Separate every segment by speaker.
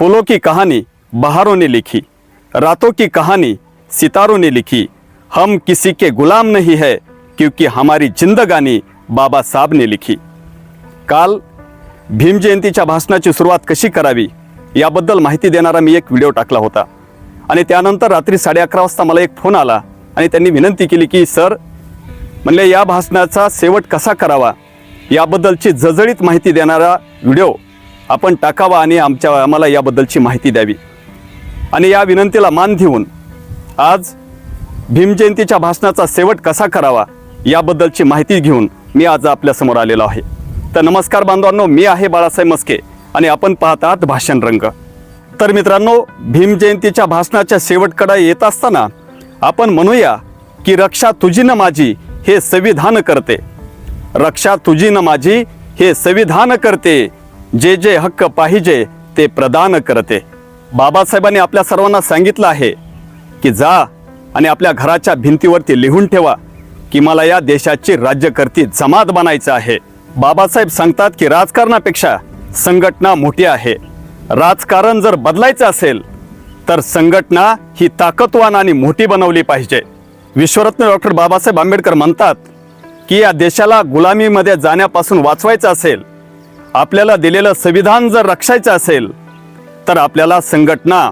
Speaker 1: फूलों की कहानी बहारों ने लिखी रातों की कहानी सितारों ने लिखी। हम किसी के गुलाम नहीं है क्योंकि हमारी जिंदगानी बाबा साहब ने लिखी। काल भीमजयंतीच्या भाषणाची सुरुवात कशी करावी याबद्दल माहिती देणारा मी एक व्हिडिओ टाकला होता. आणि त्यानंतर रात्री साडे अकरा वाजता मला एक फोन आला आणि त्यांनी विनंती केली की सर म्हणले या भाषणाचा शेवट कसा करावा याबद्दलची जजळीत माहिती देणारा व्हिडिओ आपण टाकावा आणि आमच्या आम्हाला याबद्दलची माहिती द्यावी. आणि या विनंतीला मान देऊन आज भीमजयंतीच्या भाषणाचा शेवट कसा करावा याबद्दलची माहिती घेऊन मी आज आपल्यासमोर आलेलो आहे. तर नमस्कार बांधवांनो मी आहे बाळासाहेब मस्के आणि आपण पाहत आहात भाषण रंग. तर मित्रांनो भीमजयंतीच्या भाषणाच्या शेवटकडे येत असताना आपण म्हणूया की रक्षा तुझी न माझी हे संविधान करते. रक्षा तुझी न माझी हे संविधान करते. जे जे हक्क पाहिजे ते प्रदान करते. बाबासाहेबांनी आपल्या सर्वांना सांगितलं आहे की जा आणि आपल्या घराच्या भिंतीवरती लिहून ठेवा की मला या देशाची राज्यकर्ती जमात बनायचं आहे. बाबासाहेब सांगतात की राजकारणापेक्षा संघटना मोठी आहे. राजकारण जर बदलायचं असेल तर संघटना ही ताकदवान आणि मोठी बनवली पाहिजे. विश्वरत्न डॉक्टर बाबासाहेब आंबेडकर म्हणतात की या देशाला गुलामीमध्ये जाण्यापासून वाचवायचं असेल आपल्याला दिलेलं संविधान जर रक्षायचं असेल तर आपल्याला संघटना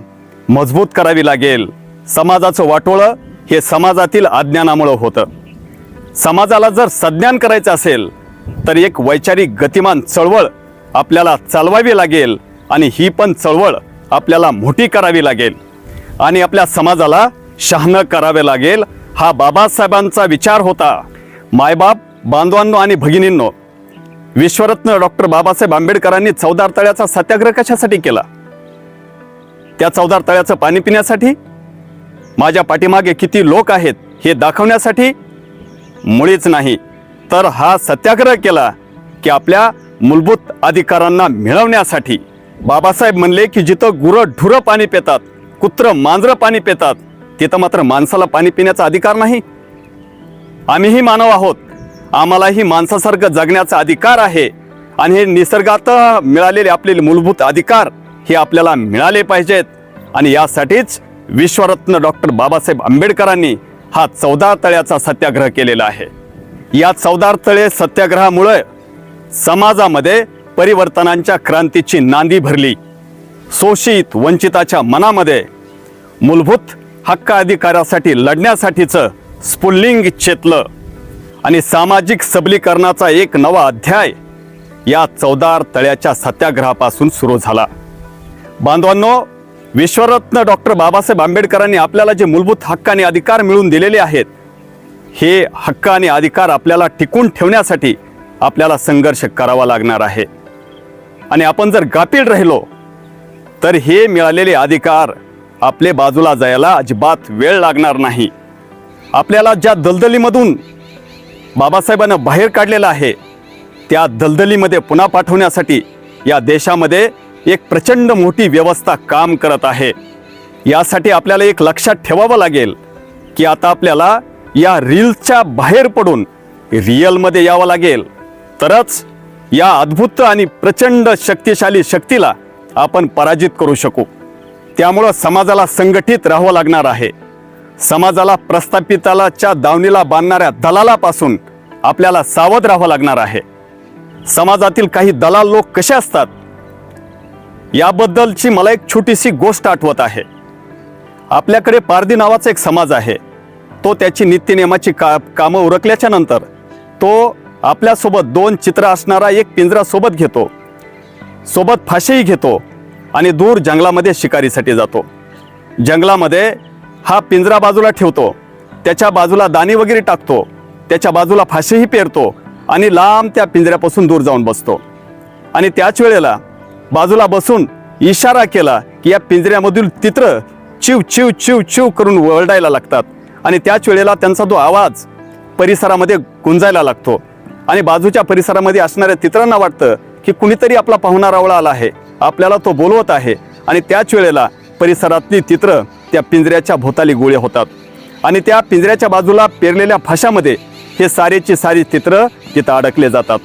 Speaker 1: मजबूत करावी लागेल. समाजाचं वाटोळं हे समाजातील अज्ञानामुळं होतं. समाजाला जर सज्ञान करायचं असेल तर एक वैचारिक गतिमान चळवळ आपल्याला चालवावी लागेल आणि ही पण चळवळ आपल्याला मोठी करावी लागेल. आणि आपल्या समाजाला शहाणं करावे लागेल. हा बाबासाहेबांचा विचार होता. मायबाप बांधवांनो आणि भगिनींनो विश्वरत्न डॉक्टर बाबासाहेब आंबेडकरांनी चौदार तळ्याचा सत्याग्रह कशासाठी केला? त्या चौदार तळ्याचं पाणी पिण्यासाठी? माझ्या पाठीमागे किती लोक आहेत हे दाखवण्यासाठी? मुळीच नाही. तर हा सत्याग्रह केला की आपल्या मूलभूत अधिकारांना मिळवण्यासाठी. बाबासाहेब म्हणले की जिथं गुरं ढुरं पाणी पितात कुत्रं मांजरं पाणी पितात तिथं मात्र माणसाला पाणी पिण्याचा अधिकार नाही. आम्हीही मानव आहोत. आम्हालाही माणसासारखं जगण्याचा अधिकार आहे आणि हे निसर्गात मिळालेले आपले मूलभूत अधिकार हे आपल्याला मिळाले पाहिजेत. आणि यासाठीच विश्वरत्न डॉक्टर बाबासाहेब आंबेडकरांनी हा चौदार तळ्याचा सत्याग्रह केलेला आहे. या चौदार तळे सत्याग्रहामुळे समाजामध्ये परिवर्तनांच्या क्रांतीची नांदी भरली. शोषित वंचिताच्या मनामध्ये मूलभूत हक्क अधिकारासाठी लढण्यासाठीचं स्फुल्लिंग चेतलं. आणि सामाजिक सबलीकरणाचा एक नवा अध्याय या चौदार तळ्याच्या सत्याग्रहापासून सुरू झाला. बांधवांनो विश्वरत्न डॉक्टर बाबासाहेब आंबेडकरांनी आपल्याला जे मूलभूत हक्क आणि अधिकार मिळवून दिलेले आहेत हे हक्क आणि अधिकार आपल्याला टिकून ठेवण्यासाठी आपल्याला संघर्ष करावा लागणार आहे. आणि आपण जर गापीड राहिलो तर हे मिळालेले अधिकार आपले बाजूला जायला अजिबात वेळ लागणार नाही. आपल्याला ज्या दलदलीमधून बाबासाहेबांना बाहेर काढलेलं आहे. त्या दलदलीमध्ये पुन्हा पाठवण्यासाठी या देशामध्ये एक प्रचंड मोठी व्यवस्था काम करत आहे. यासाठी आपल्याला एक लक्षात ठेवावं लागेल की आता आपल्याला या रील्सच्या बाहेर पडून रिअलमध्ये यावं लागेल. तरच या अद्भुत आणि प्रचंड शक्तिशाली शक्तीला आपण पराजित करू शकू. त्यामुळं समाजाला संघटित राहावं लागणार आहे. समाजाला प्रस्थापितालाच्या दावणीला बांधणाऱ्या दलालापासून आपल्याला सावध राहावं लागणार आहे. समाजातील काही दलाल लोक कसे असतात? याबद्दलची मला एक छोटीशी गोष्ट आठवत आहे. आपल्याकडे पारधी नावाचा एक समाज आहे. तो त्याची नित्यनियमाची का कामं उरकल्याच्या नंतर तो आपल्यासोबत दोन चित्र असणारा एक पिंजरा सोबत घेतो. सोबत फाशीही घेतो आणि दूर जंगलामध्ये शिकारीसाठी जातो. जंगलामध्ये हा पिंजरा बाजूला ठेवतो. त्याच्या बाजूला दाणी वगैरे टाकतो. त्याच्या बाजूला फाशीही पेरतो आणि लांब त्या पिंजऱ्यापासून दूर जाऊन बसतो. आणि त्याच वेळेला बाजूला बसून इशारा केला की या पिंजऱ्यामधील तित्र चिव चिव चिव चिव करून वळडायला लागतात. आणि त्याच वेळेला त्यांचा तो आवाज परिसरामध्ये गुंजायला लागतो. आणि बाजूच्या परिसरामध्ये असणाऱ्या तित्रांना वाटतं की कुणीतरी आपला पाहुणा रावळा आला आहे. आपल्याला तो बोलवत आहे. आणि त्याच वेळेला परिसरातली तित्र त्या पिंजऱ्याच्या भोताली गोळे होतात. आणि त्या पिंजऱ्याच्या बाजूला पेरलेल्या फाशामध्ये हे सारेची सारी चित्र तिथं अडकले जातात.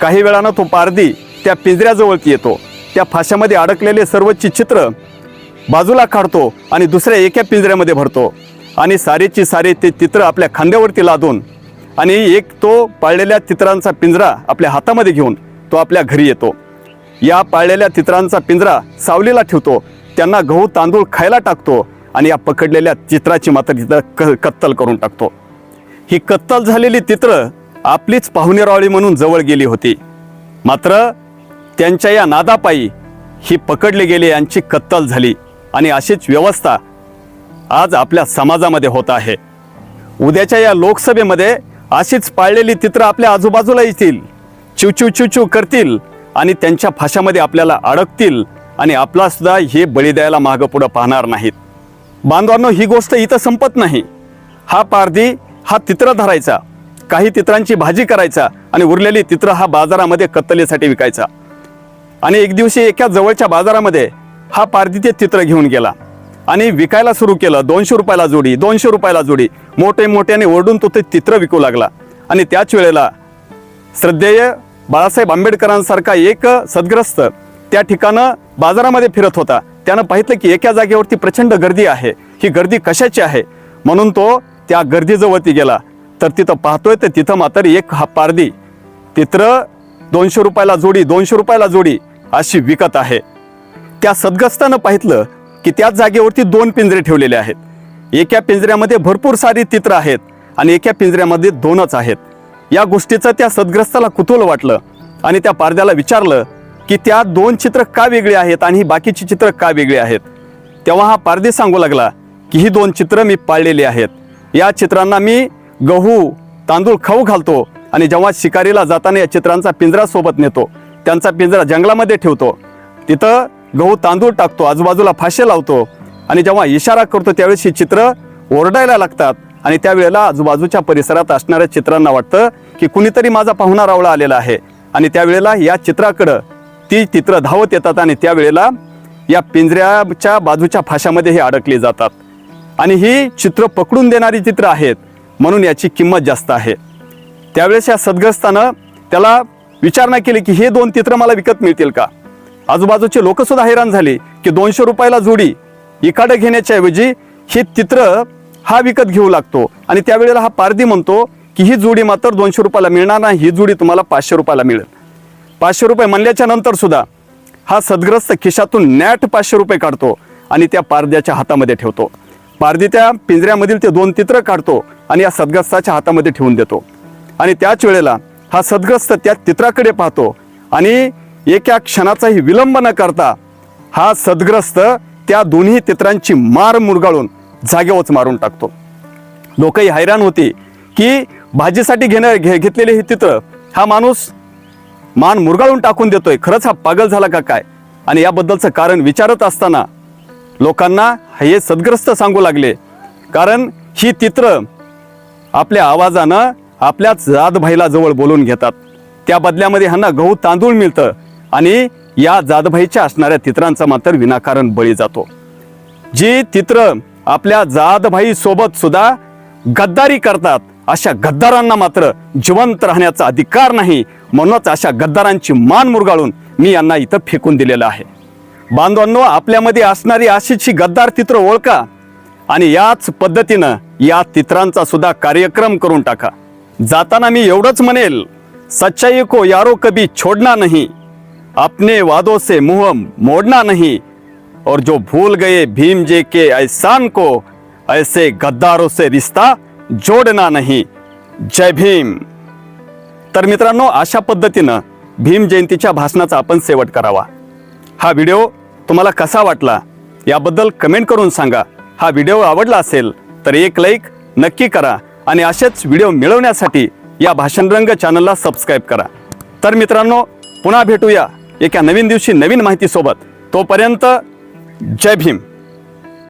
Speaker 1: काही वेळानं तो पारदी त्या पिंजऱ्याजवळती येतो. त्या फाशामध्ये अडकलेले सर्वची चित्र बाजूला काढतो आणि दुसऱ्या एका पिंजऱ्यामध्ये भरतो. आणि सारेची सारे ते चित्र आपल्या खांद्यावरती लादून आणि एक तो पाळलेल्या चित्रांचा पिंजरा आपल्या हातामध्ये घेऊन तो आपल्या घरी येतो. या पाळलेल्या चित्रांचा पिंजरा सावलीला ठेवतो. त्यांना गहू तांदूळ खायला टाकतो आणि या पकडलेल्या चित्राची मात्र तिथं क कत्तल करून टाकतो. ही कत्तल झालेली चित्र आपलीच पाहुणेरावळी म्हणून जवळ गेली होती. मात्र त्यांच्या या नादापायी ही पकडले गेले यांची कत्तल झाली आणि अशीच व्यवस्था आज आपल्या समाजामध्ये होत आहे. उद्याच्या या लोकसभेमध्ये अशीच पाळलेली चित्रं आपल्या आजूबाजूला येतील चिवचिव चिवचिव करतील आणि त्यांच्या फाशामध्ये आपल्याला अडकतील आणि आपलासुद्धा हे बळी द्यायला मागं पुढं पाहणार नाहीत. बांधवांनो ही गोष्ट इथं संपत नाही. हा पारधी हा तित्र धरायचा काही तित्रांची भाजी करायचा आणि उरलेली तित्र हा बाजारामध्ये कत्तलीसाठी विकायचा. आणि एक दिवशी एका जवळच्या बाजारामध्ये हा पारधी चित्र घेऊन गेला. आणि विकायला सुरू केलं दोनशे रुपयाला जोडी दोनशे रुपयाला जोडी. मोठे मोठ्याने ओरडून तो ते चित्र विकू लागला. आणि त्याच वेळेला श्रद्धेय बाळासाहेब आंबेडकरांसारखा एक सद्ग्रस्त त्या ठिकाणं बाजारामध्ये फिरत होता. त्यानं पाहितलं की एका जागेवरती प्रचंड गर्दी आहे. ही गर्दी कशाची आहे? म्हणून तो त्या गर्दीजवळती गेला तर तिथं पाहतोय तर तिथं मात्र एक हा पारदी चित्र दोनशे रुपयाला जोडी दोनशे रुपयाला जोडी अशी विकत आहे. त्या सद्गस्तानं पाहितलं की त्याच जागेवरती दोन पिंजरे ठेवलेले आहेत. एका पिंजऱ्यामध्ये भरपूर सारी तित्र आहेत आणि एका पिंजऱ्यामध्ये दोनच आहेत. या गोष्टीचं त्या सद्ग्रस्ताला कुतूहल वाटलं आणि त्या पारद्याला विचारलं की त्या दोन चित्र का वेगळी आहेत आणि ही बाकीची चित्र का वेगळी आहेत? तेव्हा हा पारदी सांगू लागला की ही दोन चित्र मी पाळलेली आहेत. या चित्रांना मी गहू तांदूळ खाऊ घालतो आणि जेव्हा शिकारीला जाताना या चित्रांचा पिंजरा सोबत नेतो त्यांचा पिंजरा जंगलामध्ये ठेवतो. तिथं गहू तांदूळ टाकतो आजूबाजूला फाशे लावतो आणि जेव्हा इशारा करतो त्यावेळेस ही चित्र ओरडायला लागतात आणि त्यावेळेला आजूबाजूच्या परिसरात असणाऱ्या चित्रांना वाटतं की कुणीतरी माझा पाहुणा रावळा आलेला आहे. आणि त्यावेळेला या चित्राकडं ती चित्र धावत येतात आणि त्यावेळेला या पिंजऱ्याच्या बाजूच्या फाशामध्ये हे अडकली जातात. आणि ही चित्र पकडून देणारी चित्र आहेत म्हणून याची किंमत जास्त आहे. त्यावेळेस या सद्ग्रस्तानं त्याला विचारणा केली की हे दोन चित्र मला विकत मिळतील का? आजूबाजूचे लोकसुद्धा हैराण झाले की दोनशे रुपयाला जोडी इकाडं घेण्याच्या ऐवजी हे चित्र हा विकत घेऊ लागतो आणि त्यावेळेला हा पारधी म्हणतो की ही जोडी मात्र दोनशे रुपयाला मिळणार नाही ही जोडी तुम्हाला पाचशे रुपयाला मिळेल. पाचशे रुपये म्हणल्याच्या नंतर सुद्धा हा सदग्रस्त खिशातून नॅट पाचशे रुपये काढतो आणि त्या पारद्याच्या हातामध्ये ठेवतो. पारदी त्या पिंजऱ्यामधील ते दोन चित्र काढतो आणि या सदग्रस्ताच्या हातामध्ये ठेवून देतो. आणि त्याच वेळेला हा सदग्रस्त त्या चित्राकडे पाहतो आणि एका क्षणाचाही विलंब न करता हा सदग्रस्त त्या दोन्ही चित्रांची मार मुरगाळून जागेवरच मारून टाकतो. लोकही हैराण होती की भाजीसाठी घेण्या घे घेतलेले हे चित्र हा माणूस मान मुरगाळून टाकून देतोय. खरंच हा पागल झाला का काय? आणि याबद्दलचं कारण विचारत असताना लोकांना हे सद्ग्रस्त सांगू लागले. कारण ही चित्र आपल्या आवाजानं आपल्याच जादभाईला जवळ बोलून घेतात. त्या बदल्यामध्ये ह्यांना गहू तांदूळ मिळतं आणि या जातभाईच्या असणाऱ्या चित्रांचा मात्र विनाकारण बळी जातो. जी चित्र आपल्या जातभाई सोबत सुद्धा गद्दारी करतात अशा गद्दारांना मात्र जिवंत राहण्याचा अधिकार नाही. म्हणूनच अशा गद्दारांची मान मुरगाळून मी यांना इथं फेकून दिलेलं आहे. बांधवांनो आपल्यामध्ये असणारी अशीची गद्दार चित्र ओळखा आणि याच पद्धतीनं या चित्रांचा सुद्धा कार्यक्रम करून टाका. जाताना मी एवढंच म्हणेल सच्चाई को यारो कभी छोड़ना नहीं अपने वादों से मुंह मोड़ना नहीं और जो भूल गए भीम जे के एहसान को ऐसे गद्दारों से रिश्ता जोडना नहीं। जय भीम। तर मित्रांनो अशा पद्धतीनं भीम जयंतीच्या भाषणाचा आपण शेवट करावा. हा व्हिडिओ तुम्हाला कसा वाटला याबद्दल कमेंट करून सांगा. हा व्हिडिओ आवडला असेल तर एक लाईक नक्की करा आणि असेच व्हिडिओ मिळवण्यासाठी या भाषणरंग चॅनलला सबस्क्राईब करा. तर मित्रांनो पुन्हा भेटूया एका नवीन दिवशी नवीन माहितीसोबत. तोपर्यंत जय भीम.